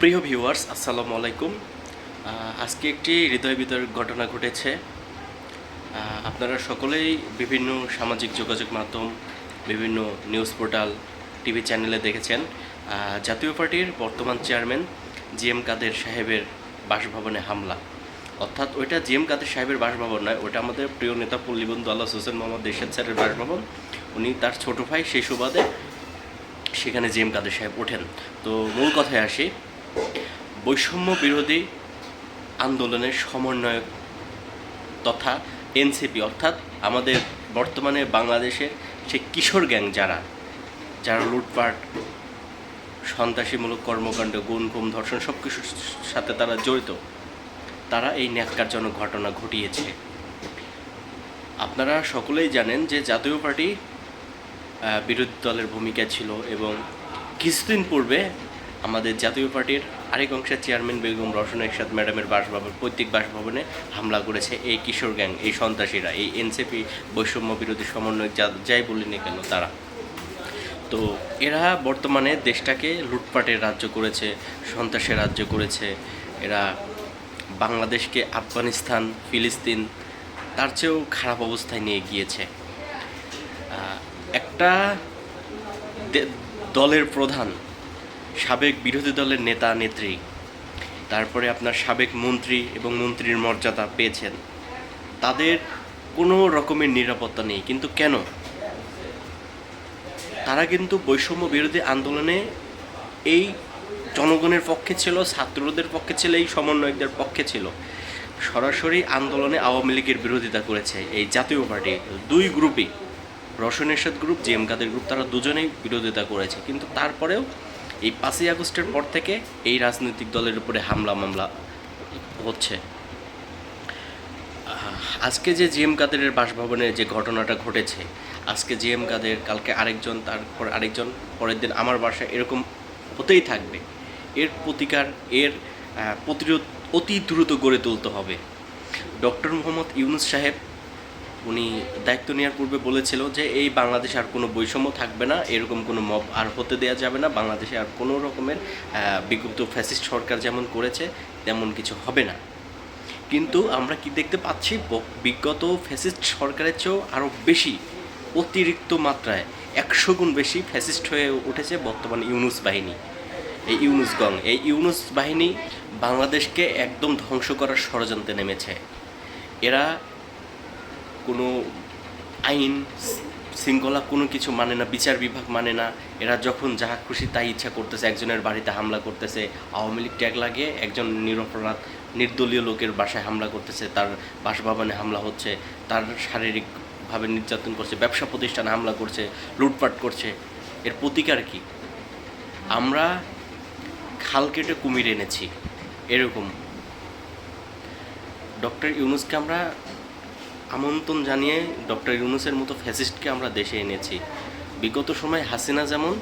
প্রিয় ভিউয়ার্স আসসালামু আলাইকুম। আজকে একটি হৃদয় বিতরক ঘটনা ঘটেছে। আপনারা সকলেই বিভিন্ন সামাজিক যোগাযোগ মাধ্যম, বিভিন্ন নিউজ পোর্টাল টিভি চ্যানেলে দেখেছেন। জাতীয় পার্টির বর্তমান চেয়ারম্যান জি এম কাদের সাহেবের বাসভবনে হামলা। অর্থাৎ ওইটা জি এম কাদের সাহেবের বাসভবন নয় ওটা আমাদের প্রিয় নেতা পল্লীবন্ধু আল্লাহ হোসেন মোহাম্মদ দেশের স্যারের বাসভবন। উনি তার ছোট ভাই সেই সুবাদে সেখানে জি এম কাদের সাহেব ওঠেন। তো মূল কথায় আসি বৈষম্য বিরোধী আন্দোলনের সমন্বয়ক তথা এনসিপি, অর্থাৎ আমাদের বর্তমানে বাংলাদেশের সে কিশোর গ্যাং যারা যারা লুটপাট, সন্ত্রাসীমূলক কর্মকাণ্ড গুণ গুম ধর্ষণ সব কিছুর সাথে তারা জড়িত, তারা এই ন্যাক্কারজনক ঘটনা ঘটিয়েছে। আপনারা সকলেই জানেন যে জাতীয় পার্টি বিরোধী দলের ভূমিকা ছিল এবং কিছুদিন পূর্বে আমাদের জাতীয় পার্টির আরেক অংশের চেয়ারম্যান বেগম রওশন এরশাদ ম্যাডামের বাসভবন পৈতৃক বাসভবনে হামলা করেছে এই কিশোর গ্যাং, এই সন্ত্রাসীরা, এই এনসিপি বৈষম্য বিরোধী সমন্বয় যা যাই বলি না কেন, তারা। তো এরা বর্তমানে দেশটাকে লুটপাটের রাজ্য করেছে, সন্ত্রাসের রাজ্য করেছে। এরা বাংলাদেশকে আফগানিস্তান, ফিলিস্তিন, তার চেয়েও খারাপ অবস্থায় নিয়ে গিয়েছে। একটা দলের প্রধান সাবেক বিরোধী দলের নেতা নেত্রী, তারপরে আপনার সাবেক মন্ত্রী এবং মন্ত্রীর মর্যাদা পেয়েছেন। তাদের কোনো রকমের নিরাপত্তা নেই, কিন্তু কেন? তারা কিন্তু বৈষম্য বিরোধী আন্দোলনে এই জনগণের পক্ষে ছিল, ছাত্রদের পক্ষে ছিল, এই সমন্বয়কদের পক্ষে ছিল। সরাসরি আন্দোলনে আওয়ামী লীগের বিরোধিতা করেছে এই জাতীয় পার্টি। দুই গ্রুপই, Raushan group JM Quader group, তারা দুজনেই বিরোধিতা করেছে। কিন্তু তারপরেও এই পাঁচই আগস্টের পর থেকে এই রাজনৈতিক দলের উপরে হামলা মামলা হচ্ছে। আজকে যে জিএম কাদেরের বাসভবনে যে ঘটনাটা ঘটেছে, আজকে জিএম কাদের, কালকে আরেকজন, তারপর আরেকজন, পরের দিন আমার বাসায় এরকম হতেই থাকবে। এর প্রতিকার, এর প্রতিরোধ অতি দ্রুত গড়ে তুলতে হবে। ডক্টর মোহাম্মদ ইউনুস সাহেব উনি দায়িত্ব নেওয়ার পূর্বে বলেছিল যে এই বাংলাদেশে আর কোনো বৈষম্য থাকবে না, এরকম কোনো মব আর হতে দেওয়া যাবে না, বাংলাদেশে আর কোনো রকমের বিগত ফ্যাসিস্ট সরকার যেমন করেছে, তেমন কিছু হবে না। কিন্তু আমরা কি দেখতে পাচ্ছি? বিগত ফ্যাসিস্ট সরকারের চেয়েও আরও বেশি, অতিরিক্ত মাত্রায় একশো গুণ বেশি ফ্যাসিস্ট হয়ে উঠেছে বর্তমান ইউনুস বাহিনী। এই ইউনুস গং, এই ইউনুস বাহিনী বাংলাদেশকে একদম ধ্বংস করার ষড়যন্ত্রে নেমেছে। এরা কোনো আইন শৃঙ্খলা কোনো কিছু মানে না, বিচার বিভাগ মানে না। এরা যখন যাহা খুশি তাই ইচ্ছা করতেছে, একজনের বাড়িতে হামলা করতেছে, আওয়ামী লীগ ট্যাগ লাগিয়ে একজন নিরপরাধ, নির্দলীয় লোকের বাসায় হামলা করতেছে, তার বাসভবনে হামলা হচ্ছে, তার শারীরিকভাবে নির্যাতন করছে, ব্যবসা প্রতিষ্ঠানে হামলা করছে, লুটপাট করছে, এর প্রতিকার কি? আমরা খাল কেটে কুমির এনেছি, এরকম। ডক্টর ইউনুসকে আমরা আমন্ত্রণ জানিয়ে ডক্টর ইউনুসের মতো ফ্যাসিস্টকে আমরা দেশে এনেছি। বিগত সময় হাসিনা যেমন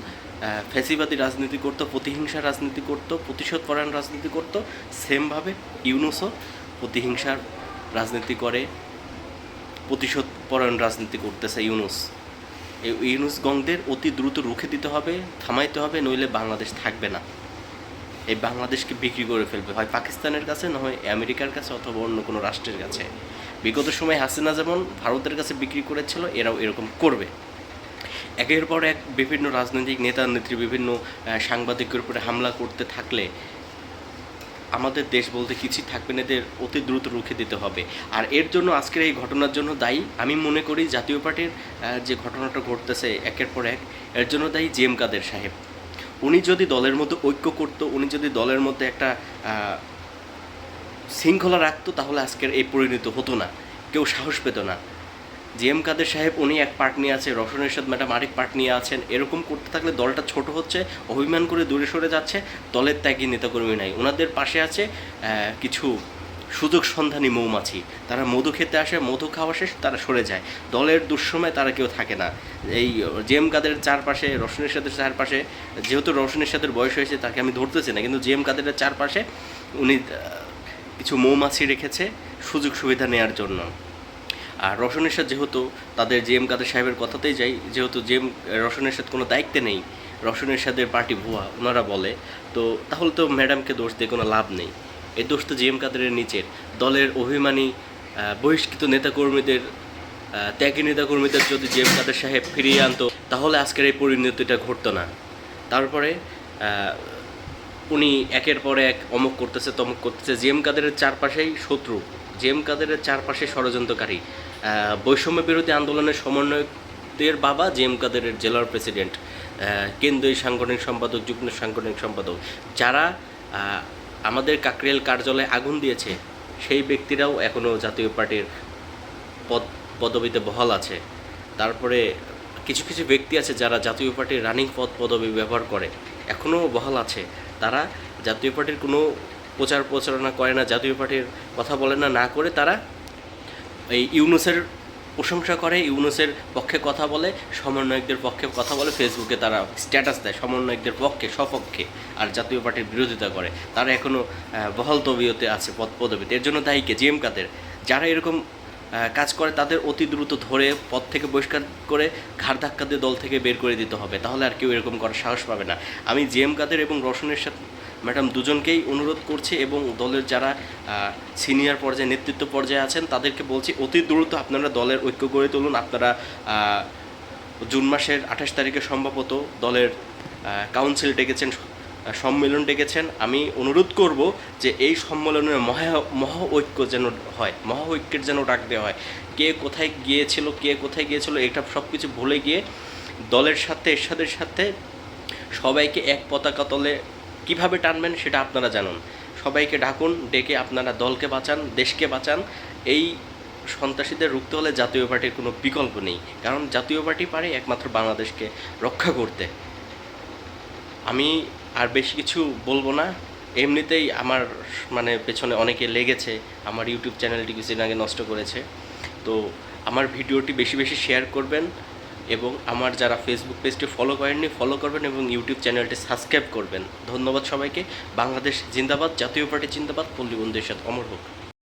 ফ্যাসিবাদী রাজনীতি করতো প্রতিহিংসা রাজনীতি করতো প্রতিশোধ পরায়ণ রাজনীতি করতো, সেমভাবে ইউনুসও প্রতিহিংসার রাজনীতি করে প্রতিশোধ পরায়ণ রাজনীতি করতেছে ইউনুস। এই ইউনুস গংদের অতি দ্রুত রুখে দিতে হবে, থামাইতে হবে, নইলে বাংলাদেশ থাকবে না। এই বাংলাদেশকে বিক্রি করে ফেলবে, হয় পাকিস্তানের কাছে, না হয় আমেরিকার কাছে, অথবা অন্য কোনো রাষ্ট্রের কাছে। বিগত সময় হাসিনা যেমন ভারতের কাছে বিক্রি করেছিল, এরাও এরকম করবে। একের পর এক বিভিন্ন রাজনৈতিক নেতা, নেত্রী, বিভিন্ন সাংবাদিকের উপরে হামলা করতে থাকলে আমাদের দেশ বলতে কিছুই থাকবে না, এদের অতি দ্রুত রুখে দিতে হবে। আর এর জন্য আজকের এই ঘটনার জন্য দায়ী, আমি মনে করি জাতীয় পার্টির যে ঘটনাটা ঘটতেছে একের পর এক, এর জন্য দায়ী জেম কাদের সাহেব। উনি যদি দলের মধ্যে ঐক্য করতো, উনি যদি দলের মধ্যে একটা শৃঙ্খলা রাখতো, তাহলে আজকের এই পরিণত হতো না। কেউ সাহস পেত না। জি এম কাদের সাহেব, উনি এক পার্ট নিয়ে আছে, রসন এরশাদ ম্যাডাম আরেক পার্ট নিয়ে আছেন। এরকম করতে থাকলে দলটা ছোট হচ্ছে, অভিমান করে দূরে সরে যাচ্ছে, দলের ত্যাগী নেতাকর্মী নাই। ওনাদের পাশে আছে কিছু সুযোগ সন্ধানী মৌমাছি। তারা মধু খেতে আসে, মধু খাওয়া শেষ, তারা সরে যায়। দলের দুঃসময় তারা কেউ থাকে না। এই জেএম কাদের চারপাশে রসনের সাথে চারপাশে, যেহেতু রসনের সাথে বয়স হয়েছে, তাকে আমি ধরতেছি না, কিন্তু জেএম কাদের চারপাশে, উনি কিছু মৌমাছি রেখেছে সুযোগ সুবিধা নেওয়ার জন্য। আর রসন এরশাদ যেহেতু তাদের জে এম কাদের সাহেবের কথাতেই যাই, যেহেতু জে এম রসন এরশাদ কোনো দায়িত্বে নেই রসন এরশাদের পার্টি ভুয়া, ওনারা বলে, তো তাহলে তো ম্যাডামকে দোষ দিয়ে কোনো লাভ নেই। এই দোষ তো জি এম কাদেরের নিচের। দলের অভিমানী বহিষ্কৃত নেতাকর্মীদের ত্যাগী নেতাকর্মীদের যদি জি এম কাদের সাহেব ফিরিয়ে আনতো, তাহলে আজকের এই পরিণতিটা ঘটতো না। তারপরে উনি একের পর এক অমুক করতেছে, তমুক করতেছে। জি এম কাদেরের চারপাশেই শত্রু। জি এম কাদেরের চারপাশে ষড়যন্ত্রকারী। বৈষম্য বিরোধী আন্দোলনের সমন্বয়কদের বাবা জি এম কাদেরের জেলার প্রেসিডেন্ট। কেন্দ্রীয় সাংগঠনিক সম্পাদক, যুগ্ম সাংগঠনিক সম্পাদক। যারা আমাদের কাকরিয়াল কার্যালয়ে আগুন দিয়েছে, সেই ব্যক্তিরাও এখনও জাতীয় পার্টির পদ, পদবিতে বহাল আছে। তারপরে কিছু কিছু ব্যক্তি আছে যারা জাতীয় পার্টির রানিং পদ, পদবি ব্যবহার করে। এখনও বহাল আছে। তারা জাতীয় পার্টির কোনো প্রচার প্রচারণা করে না, জাতীয় পার্টির কথা বলে না না করে তারা এই ইউনুসের প্রশংসা করে, ইউনুসের পক্ষে কথা বলে, সমন্বয়কদের পক্ষে কথা বলে, ফেসবুকে তারা স্ট্যাটাস দেয়, সমন্বয়কদের পক্ষে সপক্ষে আর জাতীয় পার্টির বিরোধিতা করে। তারা এখনও বহাল তবিয়তে আছে পদ পদবিতে এর জন্য দায়ী কে? জিএম কাদের। যারা এরকম কাজ করে তাদের অতি দ্রুত ধরে পদ থেকে বহিষ্কার করে ঘাড় ধাক্কা দিয়ে দল থেকে বের করে দিতে হবে। তাহলে আর কেউ এরকম করার সাহস পাবে না। আমি জিএম কাদের এবং রোশনের সাথে ম্যাডাম দুজনকেই অনুরোধ করছি এবং দলের যারা সিনিয়র পর্যায়ে, নেতৃত্ব পর্যায়ে আছেন, তাদেরকে বলছি অতি দ্রুত আপনারা দলের ঐক্য গড়ে তুলুন। আপনারা জুন মাসের আঠাশ তারিখে সম্ভবত দলের কাউন্সিল ডেকেছেন সম্মেলন ডেকেছেন। আমি অনুরোধ করব যে এই সম্মেলনের মহা মহা ঐক্য যেন হয়, মহা ঐক্যের যেন ডাক দেওয়া হয়। কে কোথায় গিয়েছিল, কে কোথায় গিয়েছিল, এটা সব কিছু ভুলে গিয়ে দলের সাথে, এরশাদের সাথে সবাইকে এক পতাকা তলে কীভাবে টানবেন সেটা আপনারা জানুন। সবাইকে ডাকুন, ডেকে আপনারা দলকে বাঁচান, দেশকে বাঁচান। এই সন্ত্রাসীদের রুখতে হলে জাতীয় পার্টির কোনো বিকল্প নেই, কারণ জাতীয় পার্টি পারে একমাত্র বাংলাদেশকে রক্ষা করতে। আমি আর বেশি কিছু বলব না। এমনিতেই আমার মানে পেছনে অনেকে লেগেছে। আমার ইউটিউব চ্যানেলটি কিছুদিন আগে নষ্ট করেছে। তো আমার ভিডিওটি বেশি বেশি শেয়ার করবেন এবং আমার যারা ফেসবুক পেজটি ফলো করেননি ফলো করবেন এবং ইউটিউব চ্যানেলটি সাবস্ক্রাইব করবেন। ধন্যবাদ সবাইকে। বাংলাদেশ জিন্দাবাদ, জাতীয় পার্টি জিন্দাবাদ। পল্লী বন্ধুদের সাথে অমর হোক।